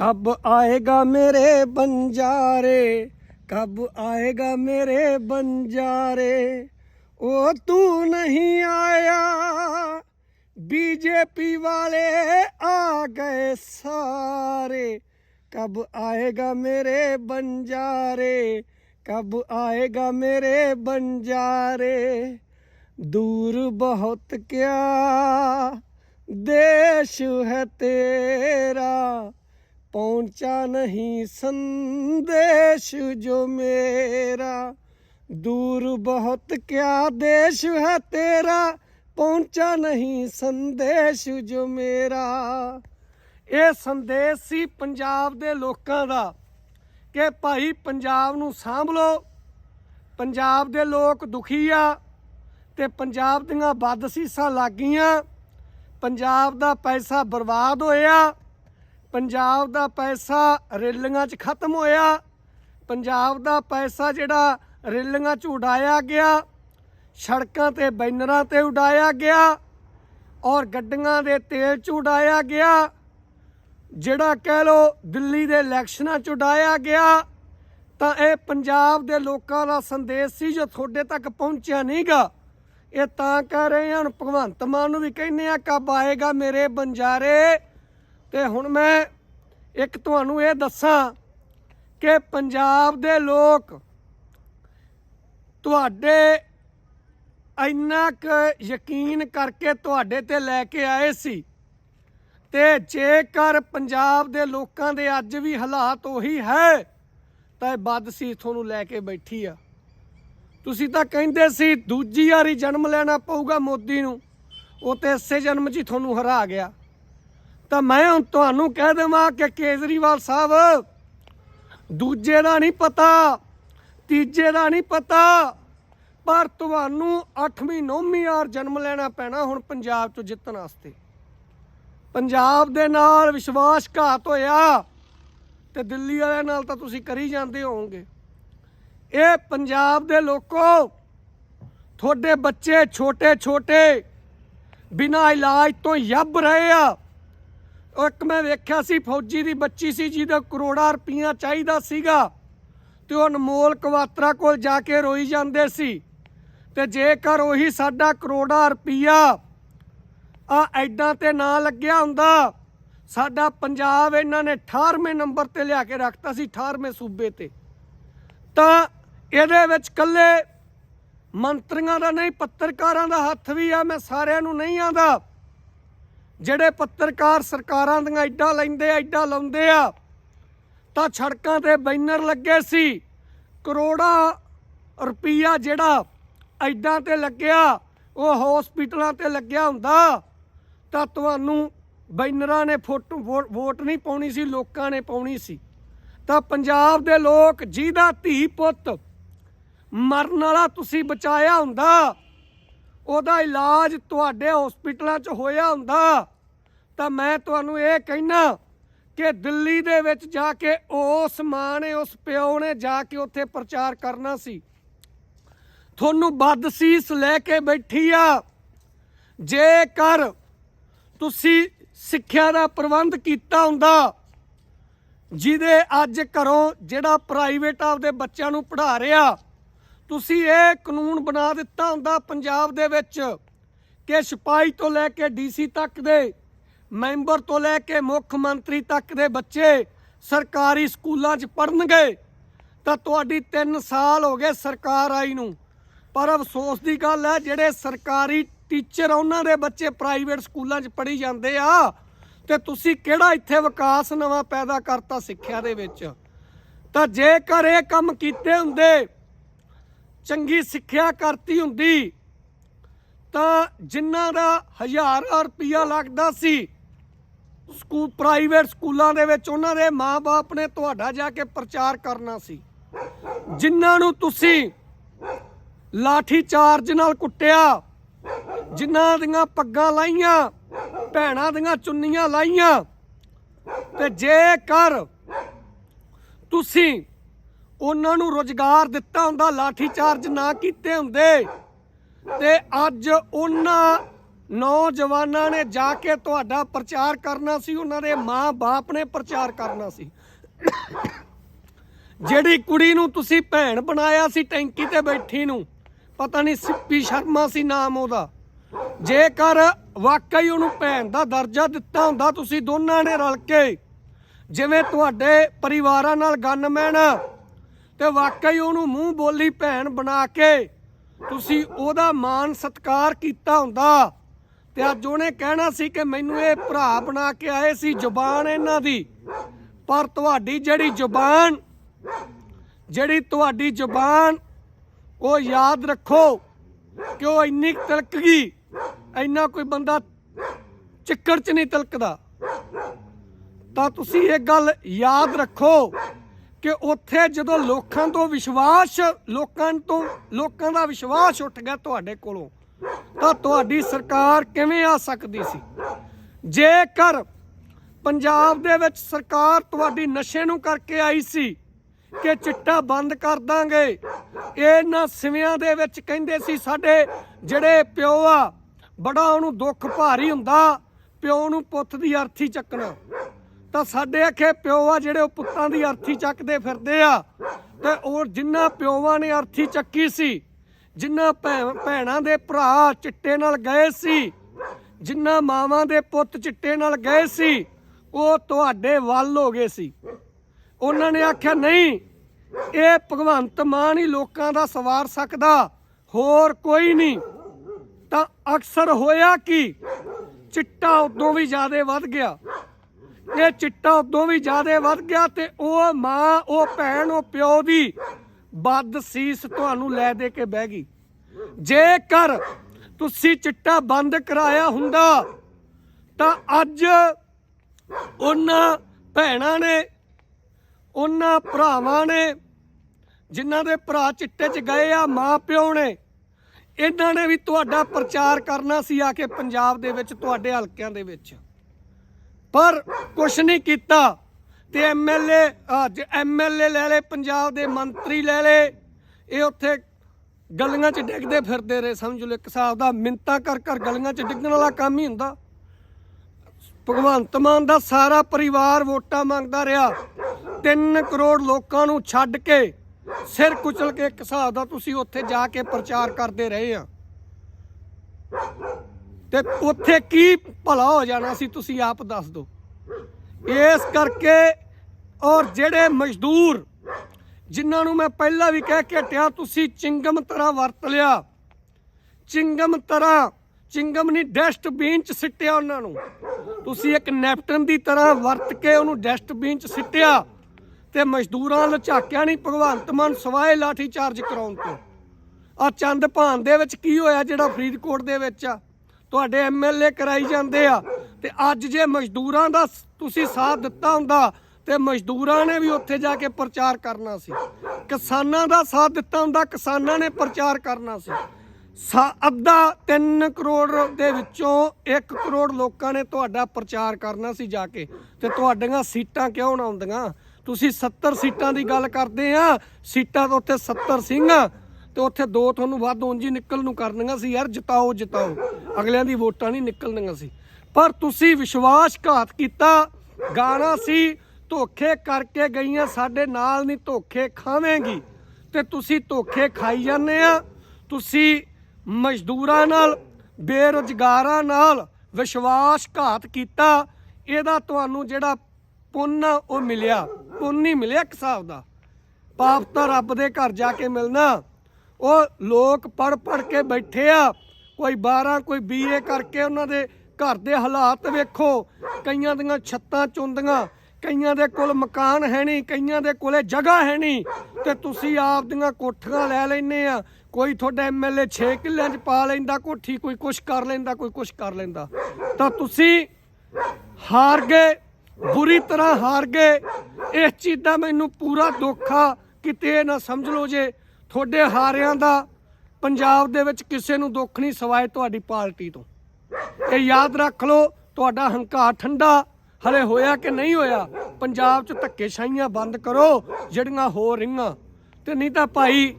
कब आएगा मेरे बंजारे? कब आएगा मेरे बंजारे? ओ, तू नहीं आया। बीजेपी वाले आ गए सारे। कब आएगा मेरे बंजारे? कब आएगा मेरे बंजारे? दूर बहुत क्या देश है तेरा। पहुंचा नहीं संदेश जो मेरा दूर बहुत क्या देश है तेरा ਪਹੁੰਚਾ ਨਹੀਂ ਸੰਦੇਸ਼ ਜੋ ਮੇਰਾ ਇਹ ਸੰਦੇਸ਼ ਸੀ ਪੰਜਾਬ ਦੇ ਲੋਕਾਂ ਦਾ ਕਿ ਭਾਈ ਪੰਜਾਬ ਨੂੰ ਸਾਂਭ ਲਓ ਪੰਜਾਬ ਦੇ ਲੋਕ ਦੁਖੀ ਆ ਤੇ ਪੰਜਾਬ ਦੀਆਂ ਬਦਸੀਸਾਂ ਲੱਗੀਆਂ ਪੰਜਾਬ ਦਾ ਪੈਸਾ ਬਰਬਾਦ ਹੋਇਆ ਪੰਜਾਬ ਦਾ ਪੈਸਾ ਰੇਲੀਆਂ 'ਚ ਖਤਮ ਹੋਇਆ। ਪੰਜਾਬ ਦਾ ਪੈਸਾ ਜਿਹੜਾ ਰੇਲੀਆਂ 'ਚ ਉਡਾਇਆ ਗਿਆ, ਸੜਕਾਂ ਤੇ ਬੈਨਰਾਂ ਤੇ ਉਡਾਇਆ ਗਿਆ ਔਰ ਗੱਡੀਆਂ ਦੇ ਤੇਲ 'ਚ ਉਡਾਇਆ ਗਿਆ, ਜਿਹੜਾ ਕਹਿ ਲੋ ਦਿੱਲੀ ਦੇ ਇਲੈਕਸ਼ਨਾਂ 'ਚ ਉਡਾਇਆ ਗਿਆ, ਤਾਂ ਇਹ ਪੰਜਾਬ ਦੇ ਲੋਕਾਂ ਦਾ ਸੰਦੇਸ਼ ਸੀ ਜੋ ਤੁਹਾਡੇ ਤੱਕ ਪਹੁੰਚਿਆ ਨਹੀਂਗਾ ਇਹ ਤਾਂ ਕਹਿ ਰਹੇ ਹਾਂ ਹੁਣ ਭਗਵੰਤ ਮਾਨ ਨੂੰ ਵੀ ਕਹਿੰਦੇ ਆ, ਕਬ ਆਏਗਾ ਮੇਰੇ ਬੰਜਾਰੇ? ਤੇ ਹੁਣ ਮੈਂ ਇੱਕ ਤੁਹਾਨੂੰ ਇਹ ਦੱਸਾਂ ਕਿ ਪੰਜਾਬ ਦੇ ਲੋਕ ਤੁਹਾਡੇ ਇੰਨਾ ਕੁ ਯਕੀਨ ਕਰਕੇ ਤੁਹਾਡੇ ਤੇ ਲੈ ਕੇ ਆਏ ਸੀ ਤੇ ਜੇਕਰ ਪੰਜਾਬ ਦੇ ਲੋਕਾਂ ਦੇ ਅੱਜ ਵੀ ਹਾਲਾਤ ਉਹੀ ਹੈ, ਤਾਂ ਇਹ ਬਦਸੀ ਤੁਹਾਨੂੰ ਲੈ ਕੇ ਬੈਠੀ ਆ। ਤੁਸੀਂ ਤਾਂ ਕਹਿੰਦੇ ਸੀ ਦੂਜੀ ਵਾਰੀ ਜਨਮ ਲੈਣਾ ਪਊਗਾ ਮੋਦੀ ਨੂੰ, ਉਹ ਤੇ ਇਸੇ ਜਨਮ 'ਚ ਹੀ ਤੁਹਾਨੂੰ ਹਰਾ ਗਿਆ। ਤਾਂ ਮੈਂ ਹੁਣ ਤੁਹਾਨੂੰ ਕਹਿ ਦੇਵਾਂ ਕਿ ਕੇਜਰੀਵਾਲ ਸਾਹਿਬ, ਦੂਜੇ ਦਾ ਨਹੀਂ ਪਤਾ, ਤੀਜੇ ਦਾ ਨਹੀਂ ਪਤਾ, ਪਰ ਤੁਹਾਨੂੰ 8ਵੀਂ 9ਵੀਂ ਵਾਰ ਜਨਮ ਲੈਣਾ ਪੈਣਾ ਹੁਣ ਪੰਜਾਬ 'ਚ ਜਿੱਤਣ ਵਾਸਤੇ। ਪੰਜਾਬ ਦੇ ਨਾਲ ਵਿਸ਼ਵਾਸਘਾਤ ਹੋਇਆ ਤੇ ਦਿੱਲੀ ਵਾਲਿਆਂ ਨਾਲ ਤਾਂ ਤੁਸੀਂ ਕਰੀ ਜਾਂਦੇ ਹੋਵੋਗੇ। ਇਹ ਪੰਜਾਬ ਦੇ ਲੋਕੋ, ਤੁਹਾਡੇ ਬੱਚੇ ਛੋਟੇ ਛੋਟੇ ਬਿਨਾਂ ਇਲਾਜ ਤੋਂ ਯੱਬ ਰਹੇ ਆ। ਇੱਕ ਮੈਂ ਵੇਖਿਆ ਸੀ, ਫੌਜੀ ਦੀ ਬੱਚੀ ਸੀ ਜਿਹਦਾ ਕਰੋੜਾਂ ਰੁਪਈਆ ਚਾਹੀਦਾ ਸੀਗਾ। ਤੇ ਉਹ ਅਨਮੋਲ ਕਵਾਤਰਾ ਕੋਲ ਜਾ ਕੇ ਰੋਈ ਜਾਂਦੇ ਸੀ। ਤੇ ਜੇਕਰ ਉਹੀ ਸਾਡਾ ਕਰੋੜਾਂ ਰੁਪਈਆ ਆ ਐਡਾਂ ਤੇ ਨਾ ਲੱਗਿਆ ਹੁੰਦਾ, ਸਾਡਾ ਪੰਜਾਬ ਇਹਨਾਂ ਨੇ 18ਵੇਂ ਨੰਬਰ ਤੇ ਲਿਆ ਕੇ ਰੱਖਤਾ ਸੀ 18ਵੇਂ ਸੂਬੇ ਤੇ। ਤਾਂ ਇਹਦੇ ਵਿੱਚ ਕੱਲੇ ਮੰਤਰੀਆਂ ਦਾ ਨਹੀਂ, ਪੱਤਰਕਾਰਾਂ ਦਾ ਹੱਥ ਵੀ ਆ, ਮੈਂ ਸਾਰਿਆਂ ਨੂੰ ਨਹੀਂ ਆਂਦਾ ਜਿਹੜੇ ਪੱਤਰਕਾਰ ਸਰਕਾਰਾਂ ਦੀਆਂ ਐਡਾ ਲੈਂਦੇ ਆ ਐਡਾ ਲਾਉਂਦੇ ਆ, ਤਾਂ ਸੜਕਾਂ ਤੇ ਬੈਨਰ ਲੱਗੇ ਸੀ, ਕਰੋੜਾਂ ਰੁਪਈਆ ਜਿਹੜਾ ਐਡਾਂ ਤੇ ਲੱਗਿਆ, ਉਹ ਹਸਪੀਟਲਾਂ ਤੇ ਲੱਗਿਆ ਹੁੰਦਾ, ਤਾਂ ਤੁਹਾਨੂੰ ਬੈਨਰਾਂ ਨੇ ਫੋਟੋ, ਵੋ- ਵੋਟ ਨਹੀਂ ਪਾਉਣੀ ਸੀ, ਲੋਕਾਂ ਨੇ ਪਾਉਣੀ ਸੀ। ਤਾਂ ਪੰਜਾਬ ਦੇ ਲੋਕ ਜਿਹਦਾ ਧੀ ਪੁੱਤ ਮਰਨ ਵਾਲਾ ਤੁਸੀਂ ਬਚਾਇਆ ਹੁੰਦਾ ਉਹਦਾ ਇਲਾਜ ਤੁਹਾਡੇ ਹਸਪੀਟਲਾਂ 'ਚ ਹੋਇਆ ਹੁੰਦਾ। ਤਾਂ ਮੈਂ ਤੁਹਾਨੂੰ ਇਹ ਕਹਿਣਾ ਕਿ ਦਿੱਲੀ ਦੇ ਵਿੱਚ ਜਾ ਕੇ ਉਸ ਮਾਂ ਨੇ, ਉਸ ਪਿਓ ਨੇ ਜਾ ਕੇ ਉੱਥੇ ਪ੍ਰਚਾਰ ਕਰਨਾ ਸੀ। ਤੁਹਾਨੂੰ ਬਦਸੀਸ ਲੈ ਕੇ ਬੈਠੀ ਆ। ਜੇਕਰ ਤੁਸੀਂ ਸਿੱਖਿਆ ਦਾ ਪ੍ਰਬੰਧ ਕੀਤਾ ਹੁੰਦਾ, ਜਿਹਦੇ ਅੱਜ ਘਰੋਂ ਜਿਹੜਾ ਪ੍ਰਾਈਵੇਟ ਆਪਦੇ ਬੱਚਿਆਂ ਨੂੰ ਪੜ੍ਹਾ ਰਿਹਾ ਤੁਸੀਂ ਇਹ ਕਾਨੂੰਨ ਬਣਾ ਦਿੱਤਾ ਹੁੰਦਾ ਪੰਜਾਬ ਦੇ ਵਿੱਚ ਕਿ ਸਿਪਾਹੀ ਤੋਂ ਲੈ ਕੇ ਡੀਸੀ ਤੱਕ ਦੇ, ਮੈਂਬਰ ਤੋਂ ਲੈ ਕੇ ਮੁੱਖ ਮੰਤਰੀ ਤੱਕ ਦੇ ਬੱਚੇ ਸਰਕਾਰੀ ਸਕੂਲਾਂ 'ਚ ਪੜ੍ਹਨਗੇ, ਤਾਂ ਤੁਹਾਡੀ 3 ਸਾਲ ਹੋ ਗਏ ਸਰਕਾਰ ਆਈ ਨੂੰ। ਪਰ ਅਫਸੋਸ ਦੀ ਗੱਲ ਹੈ, ਜਿਹੜੇ ਸਰਕਾਰੀ ਟੀਚਰ ਉਹਨਾਂ ਦੇ ਬੱਚੇ ਪ੍ਰਾਈਵੇਟ ਸਕੂਲਾਂ 'ਚ ਪੜ੍ਹੀ ਜਾਂਦੇ ਆ, ਤੇ ਤੁਸੀਂ ਕਿਹੜਾ ਇੱਥੇ ਵਿਕਾਸ ਨਵਾਂ ਪੈਦਾ ਕਰਤਾ ਸਿੱਖਿਆ ਦੇ ਵਿੱਚ? ਤਾਂ ਜੇਕਰ ਇਹ ਕੰਮ ਕੀਤੇ ਹੁੰਦੇ ਚੰਗੀ ਸਿੱਖਿਆ ਕਰਤੀ ਹੁੰਦੀ, ਤਾਂ ਜਿਨ੍ਹਾਂ ਦਾ ਹਜ਼ਾਰਾਂ ਰੁਪਈਆ ਲੱਗਦਾ ਸੀ ਸਕੂਲ ਪ੍ਰਾਈਵੇਟ ਸਕੂਲਾਂ ਦੇ ਵਿੱਚ ਉਹਨਾਂ ਦੇ ਮਾਪੇ ਨੇ ਤੁਹਾਡਾ ਜਾ ਕੇ ਪ੍ਰਚਾਰ ਕਰਨਾ ਸੀ। ਜਿਨ੍ਹਾਂ ਨੂੰ ਤੁਸੀਂ ਲਾਠੀ ਚਾਰਜ ਨਾਲ ਕੁੱਟਿਆ, ਜਿਨ੍ਹਾਂ ਦੀਆਂ ਪੱਗਾਂ ਲਾਈਆਂ, ਭੈਣਾਂ ਦੀਆਂ ਚੁੰਨੀਆਂ ਲਾਈਆਂ, ਤੇ ਜੇਕਰ ਤੁਸੀਂ ਉਹਨਾਂ ਨੂੰ ਰੋਜ਼ਗਾਰ ਦਿੱਤਾ ਹੁੰਦਾ ਲਾਠੀ ਚਾਰਜ ਨਾ ਕੀਤੇ ਹੁੰਦੇ। ਤੇ ਅੱਜ ਉਹਨਾਂ ਨੌਜਵਾਨਾਂ ਨੇ ਜਾ ਕੇ ਤੁਹਾਡਾ ਪ੍ਰਚਾਰ ਕਰਨਾ ਸੀ, ਉਹਨਾਂ ਦੇ ਮਾਂ-ਬਾਪ ਨੇ ਪ੍ਰਚਾਰ ਕਰਨਾ ਸੀ। ਜਿਹੜੀ ਕੁੜੀ ਨੂੰ ਤੁਸੀਂ ਭੈਣ ਬਣਾਇਆ ਸੀ ਟੈਂਕੀ ਤੇ ਬੈਠੀ ਨੂੰ, ਪਤਾ ਨਹੀਂ ਸਿੱਪੀ ਸ਼ਰਮਾ ਸੀ ਨਾਮ ਉਹਦਾ। ਜੇਕਰ ਵਾਕਈ ਉਹਨੂੰ ਭੈਣ ਦਾ ਦਰਜਾ ਦਿੱਤਾ ਹੁੰਦਾ, ਤੁਸੀਂ ਦੋਨਾਂ ਨੇ ਰਲ ਕੇ, ਜਿਵੇਂ ਤੁਹਾਡੇ ਪਰਿਵਾਰਾਂ ਨਾਲ ਗਨਮੈਨ ਤੇ ਵਾਕਈ ਉਹਨੂੰ ਮੂੰਹ ਬੋਲੀ ਭੈਣ ਬਣਾ ਕੇ ਤੁਸੀਂ ਉਹਦਾ ਮਾਣ ਸਤਿਕਾਰ ਕੀਤਾ ਹੁੰਦਾ। ਤੇ ਅੱਜ ਉਹਨੇ ਕਹਿਣਾ ਸੀ ਕਿ ਮੈਨੂੰ ਇਹ ਭਰਾ ਬਣਾ ਕੇ ਆਏ ਸੀ, ਜ਼ੁਬਾਨ ਇਹਨਾਂ ਦੀ। ਪਰ ਤੁਹਾਡੀ ਜਿਹੜੀ ਜ਼ੁਬਾਨ, ਜਿਹੜੀ ਤੁਹਾਡੀ ਜ਼ੁਬਾਨ, ਉਹ ਯਾਦ ਰੱਖੋ ਕਿ ਉਹ ਇੰਨੀ ਤਿਲਕ ਗਈ, ਇੰਨਾ ਕੋਈ ਬੰਦਾ ਚਿੱਕੜ 'ਚ ਨਹੀਂ ਤਿਲਕਦਾ। ਤਾਂ ਤੁਸੀਂ ਇਹ ਗੱਲ ਯਾਦ ਰੱਖੋ ਕਿ ਉੱਥੇ ਜਦੋਂ ਲੋਕਾਂ ਤੋਂ ਵਿਸ਼ਵਾਸ, ਲੋਕਾਂ ਤੋਂ, ਲੋਕਾਂ ਦਾ ਵਿਸ਼ਵਾਸ ਉੱਠ ਗਿਆ ਤੁਹਾਡੇ ਕੋਲੋਂ, ਤਾਂ ਤੁਹਾਡੀ ਸਰਕਾਰ ਕਿਵੇਂ ਆ ਸਕਦੀ ਸੀ? ਜੇਕਰ ਪੰਜਾਬ ਦੇ ਵਿੱਚ ਸਰਕਾਰ ਤੁਹਾਡੀ ਨਸ਼ੇ ਨੂੰ ਕਰਕੇ ਆਈ ਸੀ ਕਿ ਚਿੱਟਾ ਬੰਦ ਕਰ ਦਾਂਗੇ ਇਹਨਾਂ ਸਿਵਿਆਂ ਦੇ ਵਿੱਚ ਕਹਿੰਦੇ ਸੀ ਸਾਡੇ ਜਿਹੜੇ ਪਿਓ ਆ, ਬੜਾ ਉਹਨੂੰ ਦੁੱਖ ਭਾਰੀ ਹੁੰਦਾ, ਪਿਓ ਨੂੰ ਪੁੱਤ ਦੀ ਅਰਥੀ ਚੱਕਣਾ। ਤਾਂ ਸਾਡੇ ਆਖੇ ਪਿਓ ਆ ਜਿਹੜੇ ਉਹ ਪੁੱਤਾਂ ਦੀ ਅਰਥੀ ਚੱਕਦੇ ਫਿਰਦੇ ਆ। ਤੇ ਉਹ ਜਿੰਨਾ ਪਿਓਵਾਂ ਨੇ ਅਰਥੀ ਚੱਕੀ ਸੀ, ਜਿੰਨਾ ਭੈ- ਭੈਣਾਂ ਦੇ ਭਰਾ ਚਿੱਟੇ ਨਾਲ ਗਏ ਸੀ, ਜਿੰਨਾ ਮਾਵਾਂ ਦੇ ਪੁੱਤ ਚਿੱਟੇ ਨਾਲ ਗਏ ਸੀ, ਉਹ ਤੁਹਾਡੇ ਵੱਲ ਹੋ ਗਏ ਸੀ। ਉਹਨਾਂ ਨੇ ਆਖਿਆ, ਨਹੀਂ, ਇਹ ਭਗਵੰਤ ਮਾਨ ਹੀ ਲੋਕਾਂ ਦਾ ਸਵਾਰ ਸਕਦਾ, ਹੋਰ ਕੋਈ ਨਹੀਂ। ਤਾਂ ਅਕਸਰ ਹੋਇਆ ਕਿ, ਚਿੱਟਾ ਉਦੋਂ ਵੀ ਜ਼ਿਆਦਾ ਵੱਧ ਗਿਆ। ਇਹ ਚਿੱਟਾ ਉਦੋਂ ਵੀ ਜ਼ਿਆਦਾ ਵੱਧ ਗਿਆ ਤੇ ਉਹ ਮਾਂ, ਉਹ ਭੈਣ, ਉਹ ਪਿਓ ਦੀ ਬਦ ਸੀਸ ਤੁਹਾਨੂੰ ਲੈ ਦੇ ਕੇ ਬਹਿ ਗਈ। ਜੇਕਰ ਤੁਸੀਂ ਚਿੱਟਾ ਬੰਦ ਕਰਾਇਆ ਹੁੰਦਾ, ਤਾਂ ਅੱਜ ਉਹਨਾਂ ਭੈਣਾਂ ਨੇ, ਉਹਨਾਂ ਭਰਾਵਾਂ ਨੇ, ਜਿਨ੍ਹਾਂ ਦੇ ਭਰਾ ਚਿੱਟੇ 'ਚ ਗਏ ਆ, ਮਾਂ ਪਿਓ ਨੇ, ਇਹਨਾਂ ਨੇ ਵੀ ਤੁਹਾਡਾ ਪ੍ਰਚਾਰ ਕਰਨਾ ਸੀ ਆ ਕੇ ਪੰਜਾਬ ਦੇ ਵਿੱਚ, ਤੁਹਾਡੇ ਹਲਕਿਆਂ ਦੇ ਵਿੱਚ। ਪਰ ਕੁਛ ਨਹੀਂ ਕੀਤਾ। ਤੇ ਐਮਐਲਏ ਅੱਜ ਐਮਐਲਏ ਲੈ ਲੈ ਪੰਜਾਬ ਦੇ ਮੰਤਰੀ ਲੈ ਲੈ ਇਹ ਉੱਥੇ ਗਲੀਆਂ 'ਚ ਡਿੱਗਦੇ ਫਿਰਦੇ ਰਹੇ, ਸਮਝ ਲਓ ਇੱਕ ਹਿਸਾਬ ਦਾ। ਮਿੰਤਾ ਕਰ ਕਰ ਗਲੀਆਂ 'ਚ ਡਿੱਗਣ ਵਾਲਾ ਕੰਮ ਹੀ ਹੁੰਦਾ। ਭਗਵੰਤ ਮਾਨ ਦਾ ਸਾਰਾ ਪਰਿਵਾਰ ਵੋਟਾਂ ਮੰਗਦਾ ਰਿਹਾ। 3 ਕਰੋੜ ਲੋਕਾਂ ਨੂੰ ਛੱਡ ਕੇ ਸਿਰ ਕੁਚਲ ਕੇ ਇੱਕ ਹਿਸਾਬ ਦਾ ਤੁਸੀਂ ਉੱਥੇ ਜਾ ਕੇ ਪ੍ਰਚਾਰ ਕਰਦੇ ਰਹੇ ਆ। ਤੇ ਉੱਥੇ ਕੀ ਭਲਾ ਹੋ ਜਾਣਾ ਸੀ ਤੁਸੀਂ ਆਪ ਦੱਸ ਦਿਓ। ਇਸ ਕਰਕੇ ਔਰ ਜਿਹੜੇ ਮਜ਼ਦੂਰ, ਜਿਨ੍ਹਾਂ ਨੂੰ ਮੈਂ ਪਹਿਲਾਂ ਵੀ ਕਹਿ ਕੇ ਹਟਿਆ ਤੁਸੀਂ ਚਿੰਗਮ ਤਰ੍ਹਾਂ ਵਰਤ ਲਿਆ। ਚਿੰਗਮ ਤਰ੍ਹਾਂ, ਚਿੰਗਮ ਨਹੀਂ, ਡਸਟਬਿਨ ਚ ਸਿੱਟਿਆ ਉਹਨਾਂ ਨੂੰ। ਤੁਸੀਂ ਇੱਕ ਨੈਪਟਨ ਦੀ ਤਰ੍ਹਾਂ ਵਰਤ ਕੇ ਉਹਨੂੰ ਡਸਟਬਿਨ ਚ ਸਿੱਟਿਆ ਤੇ ਮਜ਼ਦੂਰਾਂ ਨੂੰ ਝਾਕਿਆ ਨਹੀਂ ਭਗਵੰਤ ਮਾਨ ਸਵਾਏ ਲਾਠੀ ਚਾਰਜ ਕਰਾਉਣ ਤੋਂ। ਆ ਚੰਦ ਭਾਨ ਦੇ ਵਿੱਚ ਕੀ ਹੋਇਆ ਜਿਹੜਾ ਫਰੀਦਕੋਟ ਦੇ ਵਿੱਚ ਆ? ਤੁਹਾਡੇ ਐਮਐਲਏ ਕਰਾਈ ਜਾਂਦੇ ਆ। ਤੇ ਅੱਜ ਜੇ ਮਜ਼ਦੂਰਾਂ ਦਾ ਤੁਸੀਂ ਸਾਥ ਦਿੱਤਾ ਹੁੰਦਾ, ਤੇ ਮਜ਼ਦੂਰਾਂ ਨੇ ਵੀ ਉੱਥੇ ਜਾ ਕੇ ਪ੍ਰਚਾਰ ਕਰਨਾ ਸੀ। ਕਿਸਾਨਾਂ ਦਾ ਸਾਥ ਦਿੱਤਾ ਹੁੰਦਾ, ਕਿਸਾਨਾਂ ਨੇ ਪ੍ਰਚਾਰ ਕਰਨਾ ਸੀ। ਅੱਧਾ 3 ਕਰੋੜ ਦੇ ਵਿੱਚੋਂ 1 ਕਰੋੜ ਲੋਕਾਂ ਨੇ ਤੁਹਾਡਾ ਪ੍ਰਚਾਰ ਕਰਨਾ ਸੀ ਜਾ ਕੇ। ਤੇ ਤੁਹਾਡੀਆਂ ਸੀਟਾਂ ਕਿਉਂ ਨਾ ਆਉਂਦੀਆਂ? ਤੁਸੀਂ 70 ਸੀਟਾਂ ਦੀ ਗੱਲ ਕਰਦੇ ਆ। ਸੀਟਾਂ ਤੋਂ ਉੱਥੇ 70 ਸਿੰਘ ਤੇ ਉੱਥੇ ਦੋ ਤੁਹਾਨੂੰ ਵੱਧ ਉਂਝ ਨਿਕਲ ਨੂੰ ਕਰਨੀਆਂ ਸੀ, ਯਾਰ ਜਿਤਾਓ ਜਿਤਾਓ। ਅਗਲਿਆਂ ਦੀ ਵੋਟਾਂ ਨਹੀਂ ਨਿਕਲਣੀਆਂ ਸੀ। ਪਰ ਤੁਸੀਂ ਵਿਸ਼ਵਾਸਘਾਤ ਕੀਤਾ, ਗਾਣਾ ਸੀ, ਧੋਖੇ ਕਰਕੇ ਗਈਆਂ, ਸਾਡੇ ਨਾਲ ਨਹੀਂ ਧੋਖੇ ਖਾਵੇਂਗੀ। ਤੇ ਤੁਸੀਂ ਧੋਖੇ ਖਾਈ ਜਾਂਦੇ ਆ, ਤੁਸੀਂ ਮਜ਼ਦੂਰਾਂ ਨਾਲ, ਬੇਰੁਜ਼ਗਾਰਾਂ ਨਾਲ ਵਿਸ਼ਵਾਸਘਾਤ ਕੀਤਾ, ਇਹਦਾ ਤੁਹਾਨੂੰ ਜਿਹੜਾ ਪੁੰਨ ਆ, ਉਹ ਮਿਲਿਆ। ਪੁੰਨ ਹੀ ਮਿਲਿਆ ਇੱਕ ਹਿਸਾਬ ਦਾ। ਪਾਪ ਤਾਂ ਰੱਬ ਦੇ ਘਰ ਜਾ ਕੇ ਮਿਲਣਾ। ਉਹ ਲੋਕ ਪੜ ਪੜ ਕੇ ਬੈਠੇ ਆ। ਕੋਈ 12 ਕੋਈ ਬੀਏ ਕਰਕੇ ਉਹਨਾਂ ਦੇ ਘਰ ਦੇ ਹਾਲਾਤ ਵੇਖੋ। ਕਈਆਂ ਦੀਆਂ ਛੱਤਾਂ ਚੁੰਦੀਆਂ, ਕਈਆਂ ਦੇ ਕੋਲ ਮਕਾਨ ਹੈ ਨਹੀਂ, ਕਈਆਂ ਦੇ ਕੋਲੇ ਜਗ੍ਹਾ ਹੈ ਨਹੀਂ। ਤੇ ਤੁਸੀਂ ਆਪ ਦੀਆਂ ਕੋਠੀਆਂ ਲੈ ਲੈਨੇ ਆ। ਕੋਈ ਤੁਹਾਡਾ ਐਮਐਲਏ 6 ਕਿੱਲਿਆਂ 'ਚ ਪਾ ਲੈਂਦਾ, ਕੋਠੀ ਕੋਈ ਕੁਛ ਕਰ ਲੈਂਦਾ, ਕੋਈ ਕੁਛ ਕਰ ਲੈਂਦਾ। ਤਾਂ ਤੁਸੀਂ ਹਾਰ ਗਏ ਬੁਰੀ ਤਰ੍ਹਾਂ ਹਾਰ ਗਏ ਇਸ ਚੀਜ਼ ਦਾ ਮੈਨੂੰ ਪੂਰਾ ਦੁੱਖ ਆ। ਕਿਤੇ ਨਾ ਸਮਝ ਲਓ ਜੇ ਤੁਹਾਡੇ ਹਾਰਿਆਂ ਦਾ ਪੰਜਾਬ ਦੇ ਵਿੱਚ ਕਿਸੇ ਨੂੰ ਦੁੱਖ ਨਹੀਂ ਸਵਾਏ ਤੁਹਾਡੀ ਪਾਰਟੀ ਤੋਂ। ਇਹ ਯਾਦ ਰੱਖ ਲਓ, ਤੁਹਾਡਾ ਹੰਕਾਰ ਠੰਡਾ ਹਲੇ ਹੋਇਆ ਕਿ ਨਹੀਂ ਹੋਇਆ, ਪੰਜਾਬ 'ਚ ਧੱਕੇਸ਼ਾਹੀਆਂ ਬੰਦ ਕਰੋ, ਜਿਹੜੀਆਂ ਹੋ ਰਹੀਆਂ। ਤੇ ਨਹੀਂ ਤਾਂ ਭਾਈ,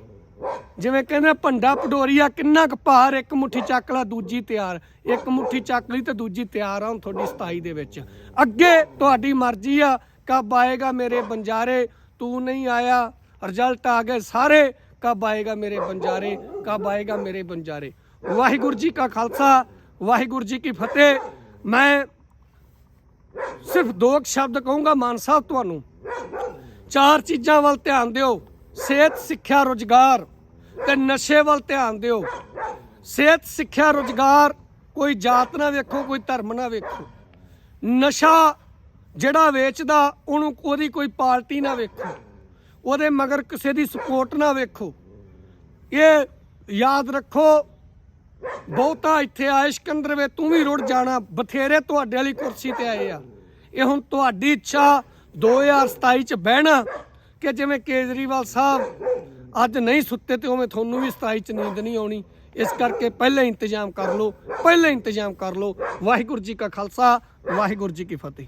ਜਿਵੇਂ ਕਹਿੰਦੇ ਭੰਡਾ ਪਡੋਰੀਆ ਕਿੰਨਾ ਕੁ ਭਾਰ, ਇੱਕ ਮੁੱਠੀ ਚੱਕ ਲਾ, ਦੂਜੀ ਤਿਆਰ। ਇੱਕ ਮੁੱਠੀ ਚੱਕ ਲਈ ਤੇ ਦੂਜੀ ਤਿਆਰ ਆ ਹੁਣ ਤੁਹਾਡੀ 27 ਦੇ ਵਿੱਚ। ਅੱਗੇ ਤੁਹਾਡੀ ਮਰਜ਼ੀ ਆ, ਕਬ ਆਏਗਾ ਮੇਰੇ ਬੰਜਾਰੇ, ਤੂੰ ਨਹੀਂ ਆਇਆ ਰਿਜ਼ਲਟ ਆ ਗਏ ਸਾਰੇ। ਕਬ ਆਏਗਾ ਮੇਰੇ ਬੰਜਾਰੇ, ਕਬ ਆਏਗਾ ਮੇਰੇ ਬੰਜਾਰੇ? ਵਾਹਿਗੁਰੂ ਜੀ ਕਾ ਖਾਲਸਾ, ਵਾਹਿਗੁਰੂ ਜੀ ਕੀ ਫਤਿਹ। ਮੈਂ ਸਿਰਫ ਦੋ ਕੁ ਸ਼ਬਦ ਕਹੂੰਗਾ ਮਾਨ ਸਾਹਿਬ ਤੁਹਾਨੂੰ। ਚਾਰ ਚੀਜ਼ਾਂ ਵੱਲ ਧਿਆਨ ਦਿਓ। ਸਿਹਤ, ਸਿੱਖਿਆ, ਰੋਜ਼ਗਾਰ। ਤੇ ਨਸ਼ੇ ਵੱਲ ਧਿਆਨ ਦਿਓ। ਸਿਹਤ, ਸਿੱਖਿਆ, ਰੋਜ਼ਗਾਰ ਕੋਈ ਜਾਤ ਨਾ ਵੇਖੋ, ਕੋਈ ਧਰਮ ਨਾ ਵੇਖੋ। ਨਸ਼ਾ ਜਿਹੜਾ ਵੇਚਦਾ, ਉਹਨੂੰ ਉਹਦੀ ਕੋਈ ਪਾਰਟੀ ਨਾ ਵੇਖੋ। ਉਹਦੇ ਮਗਰ ਕਿਸੇ ਦੀ ਸਪੋਰਟ ਨਾ ਵੇਖੋ। ਇਹ ਯਾਦ ਰੱਖੋ, ਬਹੁਤਾ ਇੱਥੇ ਆਏ ਸਿਕੰਦਰ ਵੇ, ਤੂੰ ਵੀ ਰੁੜ ਜਾਣਾ। ਬਥੇਰੇ ਤੁਹਾਡੇ ਵਾਲੀ ਕੁਰਸੀ ਤੇ ਆਏ ਆ। ਇਹ ਹੁਣ ਤੁਹਾਡੀ ਇੱਛਾ 2027 ਚ ਬਹਿਣਾ ਕਿ ਜਿਵੇਂ ਕੇਜਰੀਵਾਲ ਸਾਹਿਬ ਅੱਜ ਨਹੀਂ ਸੁੱਤੇ ਤੇ ਉਵੇਂ ਤੁਹਾਨੂੰ ਵੀ 27 ਚ ਨੀਂਦ ਨਹੀਂ ਆਉਣੀ। ਇਸ ਕਰਕੇ ਪਹਿਲਾਂ ਇੰਤਜ਼ਾਮ ਕਰ ਲਓ, ਪਹਿਲਾਂ ਇੰਤਜ਼ਾਮ ਕਰ ਲਓ। ਵਾਹਿਗੁਰੂ ਜੀ ਕਾ ਖਾਲਸਾ, ਵਾਹਿਗੁਰੂ ਜੀ ਕੀ ਫਤਿਹ।